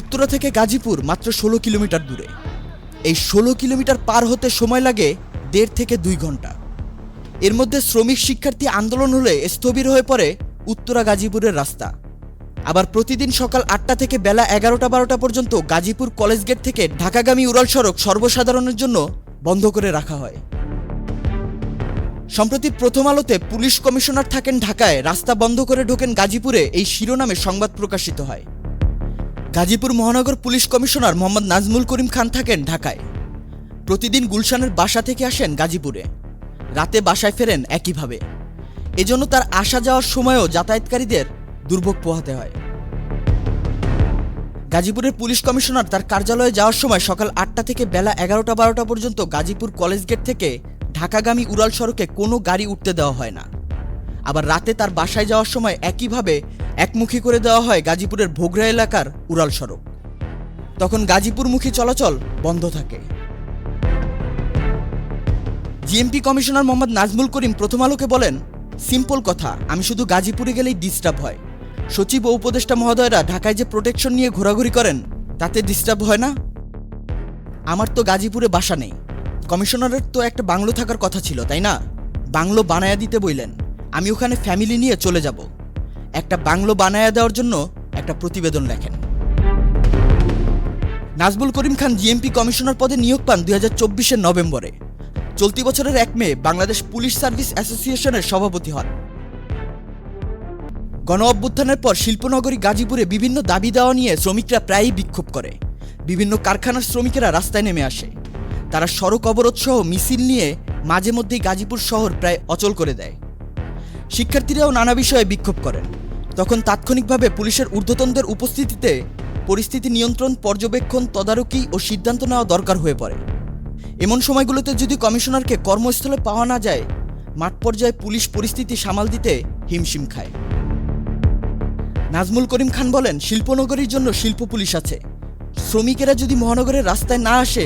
উত্তরা থেকে গাজীপুর মাত্র ষোলো কিলোমিটার দূরে। এই ষোলো কিলোমিটার পার হতে সময় লাগে দেড় থেকে দুই ঘণ্টা। এর মধ্যে শ্রমিক শিক্ষার্থী আন্দোলন হলে স্থবির হয়ে পড়ে উত্তরা গাজীপুরের রাস্তা। আবার প্রতিদিন সকাল আটটা থেকে বেলা এগারোটা বারোটা পর্যন্ত গাজীপুর কলেজ গেট থেকে ঢাকাগামী উড়াল সড়ক সর্বসাধারণের জন্য বন্ধ করে রাখা হয়। সম্প্রতি প্রথম আলোতে পুলিশ কমিশনার থাকেন ঢাকায়, রাস্তা বন্ধ করে ঢোকেন গাজীপুরে এই শিরোনামে সংবাদ প্রকাশিত হয়। গাজীপুর মহানগর পুলিশ কমিশনার মোহাম্মদ নাজমুল করিম খান থাকেন ঢাকায়। প্রতিদিন গুলশানের বাসা থেকে আসেন গাজীপুরে। রাতে বাসায় ফেরেন একইভাবে। এজন্য তার আসা যাওয়ার সময়ও যাতায়াতকারীদের দুর্ভোগ পোহাতে হয়। গাজীপুরের পুলিশ কমিশনার তার কার্যালয়ে যাওয়ার সময় সকাল আটটা থেকে বেলা এগারোটা বারোটা পর্যন্ত গাজীপুর কলেজ গেট থেকে ঢাকাগামী উড়াল সড়কে কোনো গাড়ি উঠতে দেওয়া হয় না। আবার রাতে তার বাসায় যাওয়ার সময় একইভাবে একমুখী করে দেওয়া হয় গাজীপুরের ভোগরা এলাকার উড়াল সড়ক। তখন গাজীপুরমুখী চলাচল বন্ধ থাকে। জিএমপি কমিশনার মোহাম্মদ নাজমুল করিম প্রথম আলোকে বলেন, সিম্পল কথা, আমি শুধু গাজীপুরে গেলেই ডিস্টার্ব হয়। সচিব ও উপদেষ্টা মহোদয়রা ঢাকায় যে প্রোটেকশন নিয়ে ঘোরাঘুরি করেন, তাতে ডিস্টার্ব হয় না? আমার তো গাজীপুরে বাসা নেই। কমিশনারের তো একটা বাংলো থাকার কথা ছিল, তাই না? বাংলো বানায়া দিতে বইলেন। আমি ওখানে ফ্যামিলি নিয়ে চলে যাব। একটা বাংলো বানায়া দেওয়ার জন্য একটা প্রতিবেদন লেখেন। নাজবুল করিম খান জিএমপি কমিশনার পদে নিয়োগ পান দুই হাজার নভেম্বরে। চলতি বছরের এক মে বাংলাদেশ পুলিশ সার্ভিস অ্যাসোসিয়েশনের সভাপতি হন। গণ অভ্যুত্থানের পর শিল্পনগরী গাজীপুরে বিভিন্ন দাবি দেওয়া নিয়ে শ্রমিকরা প্রায়ই বিক্ষোভ করে। বিভিন্ন কারখানার শ্রমিকেরা রাস্তায় নেমে আসে। তারা সড়ক অবরোধ সহ মিছিল নিয়ে মাঝে মধ্যেই গাজীপুর শহর প্রায় অচল করে দেয়। শিক্ষার্থীরাও নানা বিষয়ে বিক্ষোভ করেন। তখন তাৎক্ষণিকভাবে পুলিশের ঊর্ধ্বতনদের উপস্থিতিতে পরিস্থিতি নিয়ন্ত্রণ, পর্যবেক্ষণ, তদারকি ও সিদ্ধান্ত নেওয়া দরকার হয়ে পড়ে। এমন সময়গুলোতে যদি কমিশনারকে কর্মস্থলে পাওয়া না যায়, মাঠ পর্যায়ে পুলিশ পরিস্থিতি সামাল দিতে হিমশিম খায়। নাজমুল করিম খান বলেন, শিল্পনগরীর জন্য শিল্প পুলিশ আছে। শ্রমিকেরা যদি মহানগরের রাস্তায় না আসে,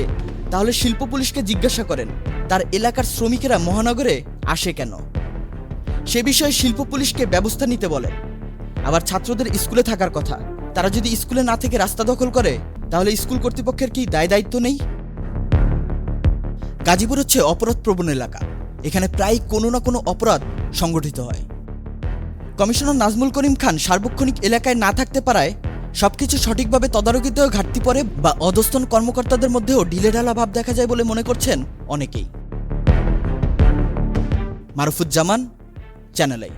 তাহলে শিল্প পুলিশকে জিজ্ঞাসা করেন, তার এলাকার শ্রমিকেরা মহানগরে আসে কেন? সে বিষয়ে শিল্প পুলিশকে ব্যবস্থা নিতে বলেন। আবার ছাত্রদের স্কুলে থাকার কথা। তারা যদি স্কুলে না থেকে রাস্তা দখল করে, তাহলে স্কুল কর্তৃপক্ষের কি দায় দায়িত্ব নেই? গাজীপুর হচ্ছে অপরাধ প্রবণ এলাকা। এখানে প্রায় কোনো না কোনো অপরাধ সংগঠিত হয়। কমিশনার নাজমুল করিম খান সার্বক্ষণিক এলাকায় না থাকতে পারায় সবকিছু সঠিকভাবে তদারকিতেও ঘাটতি পড়ে বা অধস্তন কর্মকর্তাদের মধ্যেও ঢিলেঢালা ভাব দেখা যায় বলে মনে করছেন অনেকেই। Marufuzzaman, channel I.